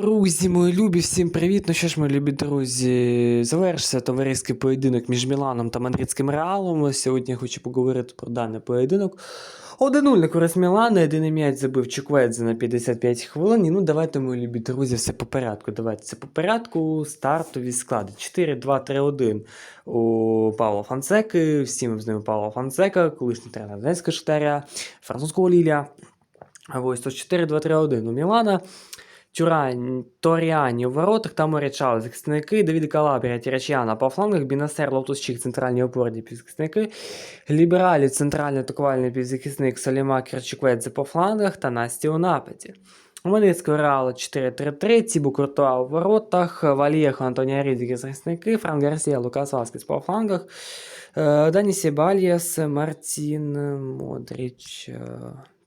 Друзі, мої любі, всім привіт. Ну що ж, мої любі друзі, завершився товариський поєдинок між Міланом та Мадридським Реалом. Сьогодні я хочу поговорити про даний поєдинок. 1-0 на користь Мілана, єдиний м'яч забив Чукведзе на 55 хвилин. І ну давайте, мої любі друзі, все по порядку. Давайте все по порядку. Стартові склади. 4-2-3-1 у Павла Фансеки. Всі ми знаємо Павла Фансека, колишній тренер Донецького Шахтаря, французького Ліля. Ось то 4-2-3-1 у Мілана. Тюрань, Торіані у воротах та Морячау захисники, Давід Калабрія, Тірачяна по флангах, Бінасер, Лотусчик, центральні опорні півзахисники, Лібералі, центральний атакувальний півзахисник Саліма Керчукведзе по флангах та Насті у нападі. У Медицького Реалу 4-3-3, Тібу Куртуа у воротах, Валієхо, Антонія Рідзіки захисники, Франк Гарсія, Лукас Васкес по флангах, е, Дані Сібальєс, Мартін, Модріч, е,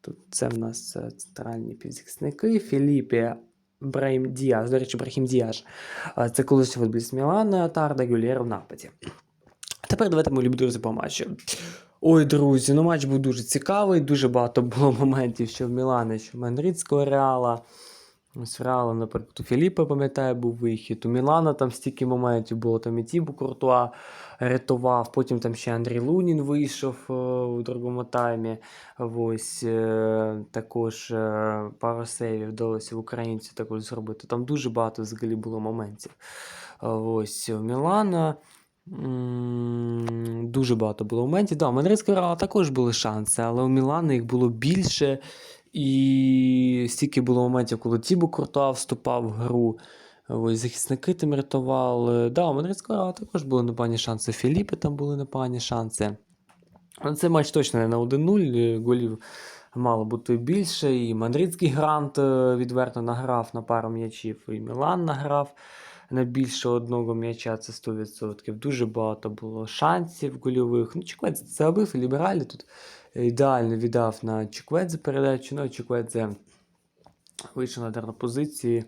Тут це в нас е, центральні півзахисники, Філіпі Брейм Діаш, до речі, Брахім Діаш. Це колись футболіст Мілана, Тарда Гюлєр в нападі. Тепер давайте ми любі друзі по матчу. Ой, друзі, ну матч був дуже цікавий, дуже багато було моментів, що в Мілана, що в Мадридського Реала. В Реала, наприклад, у Філіпа, пам'ятаю, був вихід. У Мілана там стільки моментів було, там і Тібу Куртуа рятував, потім там ще Андрій Лунін вийшов е, у другому таймі. Ось е, також е, пару сейвів вдалося в українців також зробити. Там дуже багато взагалі було моментів. Ось у Мілана. Дуже багато було моментів. Да, у Мадридського Реала також були шанси, але у Мілана їх було більше. І стільки було моментів, коли Тібо Куртуа вступав в гру. Ось захисники тим рятували. Да, у Мадридського також були непогані шанси. Філіпи там були непогані шанси. Але цей матч точно не на 1-0. Голів мало бути більше. І Мадридський грант е, відверто награв на пару м'ячів, і Мілан награв на більше одного м'яча, це 100%. Дуже багато було шансів гольових. Ну, Чекведзе це забив, і лібералі тут ідеально віддав на Чекведзе передачу. Ну, Чікведзе вийшов на ударну позиції.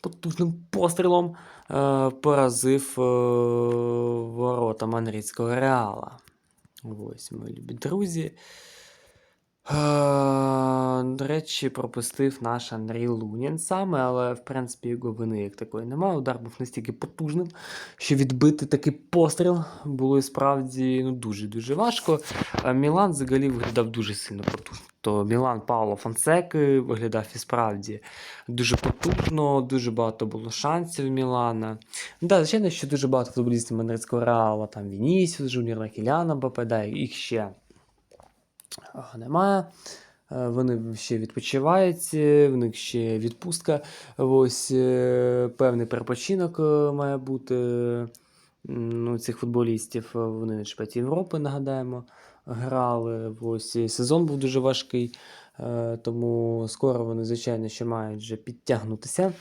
Потужним пострілом е, поразив е, ворота Мандрійського Реала. Ось, мої любі друзі. Е, До речі, пропустив наш Андрій Лунін саме, але в принципі його вини як такої немає. Удар був настільки потужним, що відбити такий постріл було і справді ну, дуже-дуже важко. Мілан взагалі виглядав дуже сильно потужно. То Мілан Пауло Фонсеки виглядав і справді дуже потужно, дуже багато було шансів Мілана. Да, звичайно, що дуже багато футболістів Мадридського Реала, там Вінісіус, Кіляна Бапеда, їх ще немає. Е, Вони ще відпочивають, е, в них ще відпустка. Ось е, певний перепочинок має бути ну, цих футболістів. Вони на чемпіонаті Європи, нагадаємо, грали. Ось сезон був дуже важкий, тому скоро вони, звичайно, ще мають вже підтягнутися.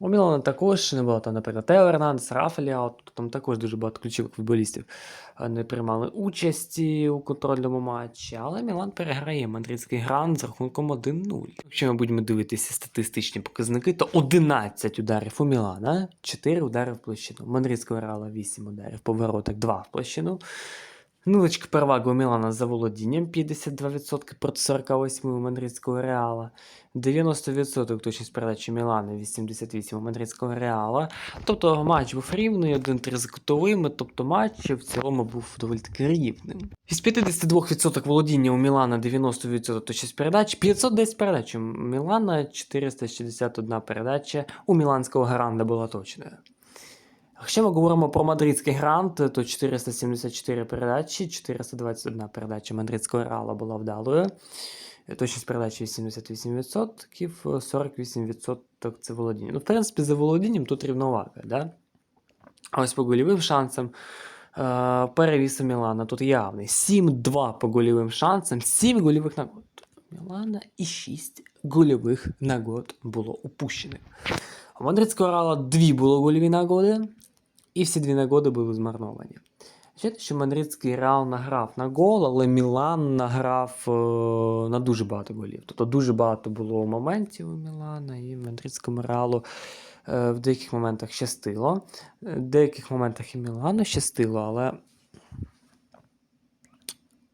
У Мілана також не було там, наприклад, Тео Ернандес, Рафа тобто там також дуже багато ключових футболістів е, не приймали участі у контрольному матчі, але Мілан переграє мадридський грант з рахунком 1-0. Якщо ми будемо дивитися статистичні показники, то 11 ударів у Мілана, 4 удари в площину. Мадридського Реала 8 ударів, по воротах 2 в площину. Нулочка перевага у Мілана за володінням 52% проти 48 у мадридського Реала. 90% точність передачі Мілана, 88 у мадридського Реала. Тобто матч був рівний, 1-3 з кутовими, тобто матч в цілому був доволі таки рівним. Із 52% володіння у Мілана 90% точність передач, 510 передач у Мілана, 461 передача у міланського Гранда була точною. Якщо ми говоримо про мадридський грант, то 474 передачі, 421 передача мадридського реала була вдалою. Точність передачі 88%, 48% це володіння. Ну, в принципі, за володінням тут рівновага. Да? Ось по гольовим шансам е, перевіс у Мілана тут явний. 7-2 по гольовим шансам, 7 гольових нагод. У Мілана і 6 гольових нагод було упущених. У Мадридського Реала дві було гольові нагоди, і всі дві нагоди були змарновані. Звичайно, що Мадридський Реал награв на гол, але Мілан награв е, на дуже багато голів. Тобто дуже багато було моментів у Мілана і Мадридському Реалу е, в деяких моментах щастило. Е, В деяких моментах і Мілану щастило, але.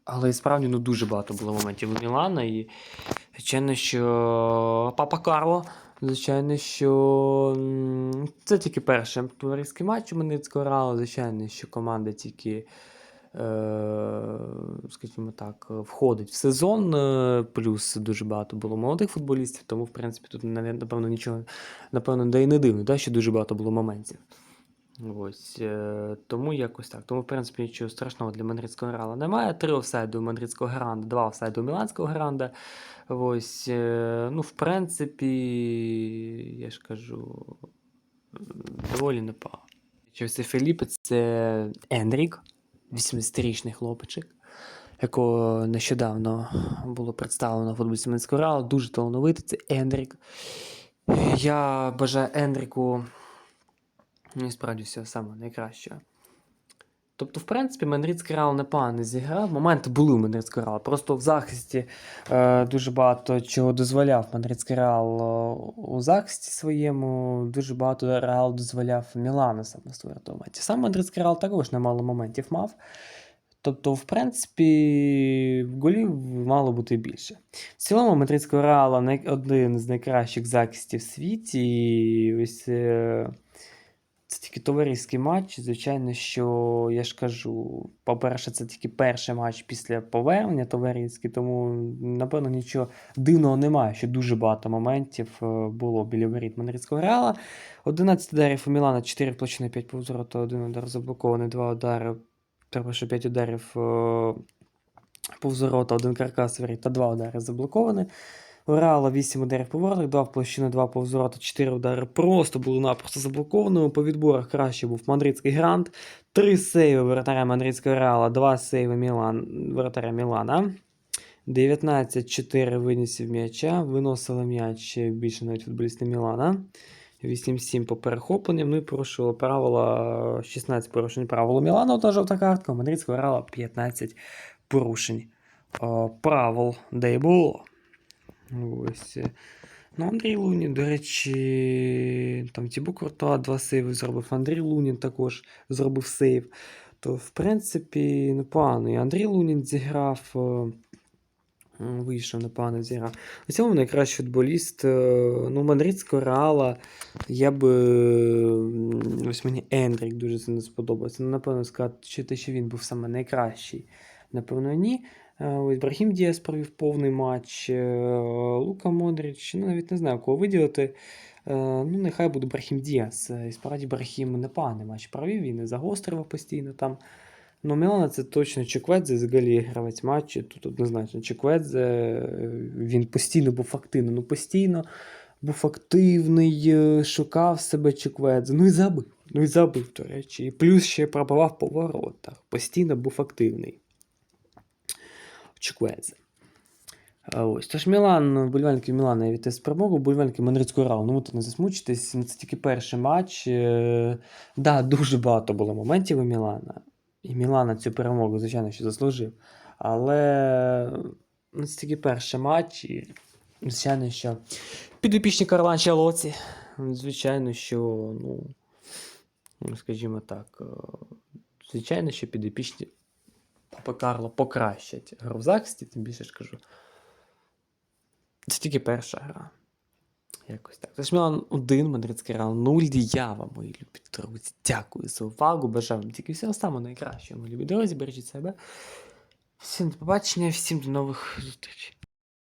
Але і справді ну, дуже багато було моментів у Мілана. І звичайно, що Папа Карло Звичайно, що це тільки перший товариський матч у Мадридського Реала. Звичайно, що команда тільки, е, скажімо так, входить в сезон. е, Плюс дуже багато було молодих футболістів, тому, в принципі, тут напевно нічого, напевно, да і не дивно, да, що дуже багато було моментів. Ось, е, тому якось так. Тому, в принципі, нічого страшного для мадридського грала немає. Три офсайди у мадридського гранда, два офсайди у міланського гранда. Ось, е, ну, в принципі, я ж кажу, доволі непогано. Це Філіппе, це Енрік, 18-річний хлопчик, якого нещодавно було представлено в футболісті Мадридського Реала. Дуже талановитий, це Енрік. Я бажаю Енріку Ну, і справді всього самого найкращого. Тобто, в принципі, Мадридський Реал непогано зіграв. Моменти були у Мадридського Реала. Просто в захисті е, дуже багато чого дозволяв Мадридський Реал е, у захисті своєму. Дуже багато Реал дозволяв Мілану саме створити моменті. Сам Мадридський Реал також немало моментів мав. Тобто, в принципі, голів мало бути більше. В цілому, Мадридського Реала один з найкращих захистів в світі. І ось е, це тільки товариський матч. Звичайно, що я ж кажу, по-перше, це тільки перший матч після повернення товариський, тому, напевно, нічого дивного немає, що дуже багато моментів е, було біля воріт Мадридського Реала. 11 ударів у Мілана, 4 вплочені, 5 повзороту, 1 удар заблокований, 2 удари, треба, що 5 ударів е, повзорота, 1 каркас воріт та 2 удари заблоковані. У Реала 8 ударів по воротах, 2 в площину, 2 по взворота, 4 удари просто були напросто заблокованими. По відборах краще був мадридський грант. 3 сейви воротаря мадридського Реала, 2 сейви Мілан, воротаря Мілана. 19-4 винісів м'яча, виносили м'яч більше навіть футболісти Мілана. 8-7 по перехопленням, ну і порушили правила 16 порушень правил у Мілана, одна жовта картка, мадридського Реала 15 порушень е, правил, де й було. Ось. Ну, Андрій Лунін, до речі, там Тібо Куртуа два сейви зробив. Андрій Лунін також зробив сейв. То, в принципі, непогано. І Андрій Лунін зіграв. е, Вийшов, непогано зіграв. У цьому найкращий футболіст. е, Ну, Мадридського Реала. Я би. Ось мені Ендрік дуже сильно сподобався. Ну, напевно, сказати, чи те, що він був саме найкращий. Напевно, ні. Е, Ось Брахім Діас провів повний матч. е, Лука Модрич. Ну, навіть не знаю, кого виділити. Е, Ну, нехай буде Брахім Діас. І справді Брахім непоганий матч провів, він і загострював постійно там. Ну, Мілана це точно Чекведзе, взагалі гравець матчу. Тут однозначно Чекведзе, він постійно був активний. Ну, постійно був активний, шукав себе Чекведзе. Ну і забив. Ну і забив, до речі. І плюс ще пробивав по воротах. Постійно був активний. Чекведзе. Ось. Тож Мілан, болівальники Мілана вітаю з перемогу, болівальники Мадридського Реалу. Ну, не засмучитесь, ну, це тільки перший матч. Е, Да, дуже багато було моментів у Мілана. І Мілана цю перемогу, звичайно, що заслужив. Але ну, це тільки перший матч. І, звичайно, що підопічні Карла Анчелоці, звичайно, що, ну, ну, скажімо так, е, звичайно, що підопічні Папа Карло покращать гру в захисті, тим більше ж кажу. Це тільки перша гра. Якось так. Тож Мілан 1, Мадридський Реал 0. Я вам, мої любі друзі. Дякую за увагу. Бажаю вам тільки всього самого найкращого, мої любі друзі. Бережіть себе. Всім до побачення, всім до нових зустрічей.